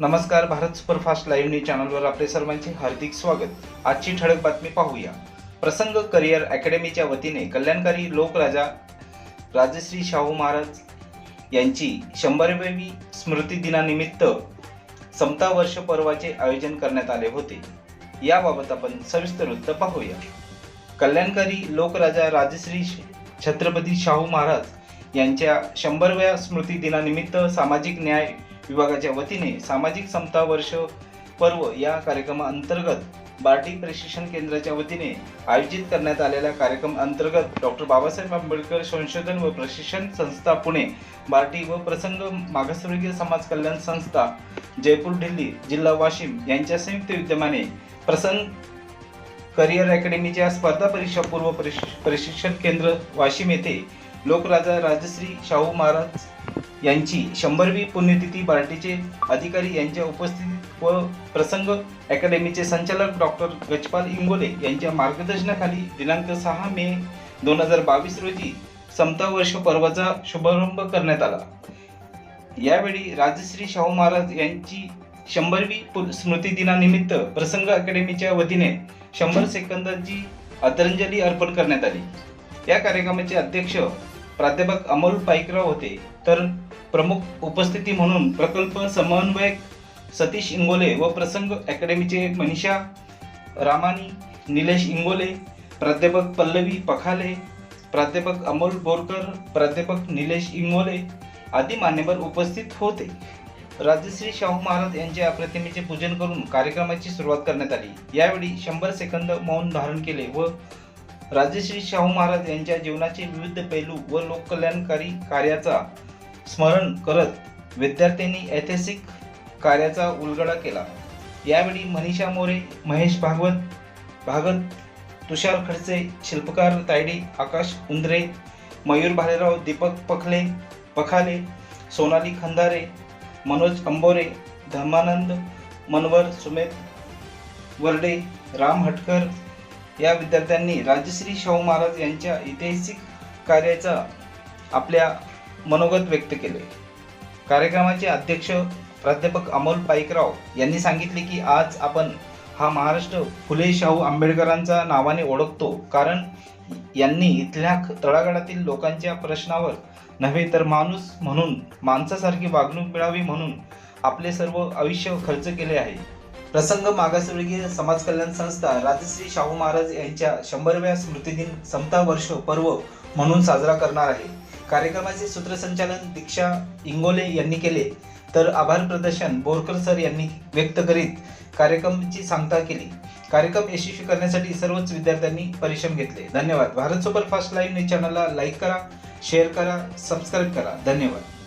नमस्कार Bharat superfast live news चॅनलवर आपले सर्वांचे हार्दिक स्वागत. आजची ठळक बातमी पाहूया. प्रसंग करिअर अकॅडमीच्या वतीने कल्याणकारी लोकराजा राजश्री शाहू महाराज यांची शंभरवेवी स्मृती दिनानिमित्त समता वर्ष पर्वाचे आयोजन करण्यात आले होते. याबाबत आपण सविस्तर वृत्त पाहूया. कल्याणकारी लोकराजा राजश्री छत्रपती शाहू महाराज यांच्या शंभरव्या स्मृती दिनानिमित्त सामाजिक न्याय विभागाच्या वतीने सामाजिक समता वर्ष पर्व या कार्यक्रमाअंतर्गत बार्टी प्रशिक्षण केंद्राच्या वतीने आयोजित करण्यात आलेल्या कार्यक्रम अंतर्गत डॉक्टर बाबासाहेब आंबेडकर संशोधन व प्रशिक्षण संस्था पुणे बार्टी व प्रसंग मागासवर्गीय समाज कल्याण संस्था जयपूर दिल्ली जिल्हा वाशिम यांच्या संयुक्त विद्यमाने प्रसंग करिअर अकॅडमीच्या स्पर्धा परीक्षा पूर्व प्रशिक्षण केंद्र वाशिम येथे लोकराजा राजश्री शाहू महाराज यांची शंभरवी पुण्यतिथी बार्टीचे अधिकारी यांच्या उपस्थितीत व प्रसंग अकॅडमीचे संचालक डॉक्टर गजपाल इंगोले यांच्या मार्गदर्शनाखाली दिनांक सहा मे दोन हजार बावीस रोजी समता वर्ष पर्वाचा शुभारंभ करण्यात आला. यावेळी राजश्री शाहू महाराज यांची शंभरवी पु- स्मृती दिनानिमित्त प्रसंग अकॅडमीच्या वतीने शंभर सेकंदाची आदरांजली अर्पण करण्यात आली. या कार्यक्रमाचे अध्यक्ष प्राध्यापक अमोल पाईकराव होते. तर प्रमुख उपस्थिती म्हणून प्रकल्प समन्वयक सतीश इंगोले व प्रसंग अकॅडमीचे मनीषा रामानी निलेश इंगोले प्राध्यापक पल्लवी पखाले प्राध्यापक अमोल बोरकर प्राध्यापक निलेश इंगोले आदी मान्यवर उपस्थित होते. राजश्री शाहू महाराज यांच्या प्रतिमेचे पूजन करून कार्यक्रमाची सुरुवात करण्यात आली. यावेळी शंभर सेकंद मौन धारण केले व राजश्री शाहू महाराज यांच्या जीवनाचे विविध पैलू व लोककल्याणकारी कार्याचा स्मरण करत विद्यार्थ्यांनी ऐतिहासिक कार्याचा उलगडा केला. यावेळी मनीषा मोरे महेश भागवत भागत तुषार खडसे शिल्पकार तायडे आकाश उंदरे मयूर भालेराव दीपक पखले पखाले सोनाली खंदारे मनोज अंबोरे धर्मानंद मनवर सुमेध वरडे राम हटकर या विद्यार्थ्यांनी राजश्री शाहू महाराज यांच्या ऐतिहासिक कार्याचा आपल्या मनोगत व्यक्त केले. कार्यक्रमाचे अध्यक्ष प्राध्यापक अमोल पाईकराव यांनी सांगितले की आज आपण हा महाराष्ट्र फुले शाहू आंबेडकरांचा नावाने ओळखतो. कारण यांनी इथल्या तळागाळातील लोकांच्या प्रश्नावर नव्हे तर माणूस म्हणून माणसासारखी वागणूक मिळावी म्हणून आपले सर्व आयुष्य खर्च केले आहे. प्रसंग मागासवर्गीय समाज कल्याण संस्था राजश्री शाहू महाराज यांच्या शंभरव्या स्मृतिदिन समता वर्ष पर्व म्हणून साजरा करणार आहे. कार्यक्रमाचे सूत्रसंचालन दीक्षा इंगोले यांनी केले. तर आभार प्रदर्शन बोरकर सर यांनी व्यक्त करीत कार्यक्रमाची सांगता केली. कार्यक्रम यशस्वी करण्यासाठी सर्वच विद्यार्थ्यांनी परिश्रम घेतले. धन्यवाद. भारत सुपरफास्ट लाईव्ह न्यूज चॅनलला लाईक करा शेअर करा सबस्क्राईब करा. धन्यवाद.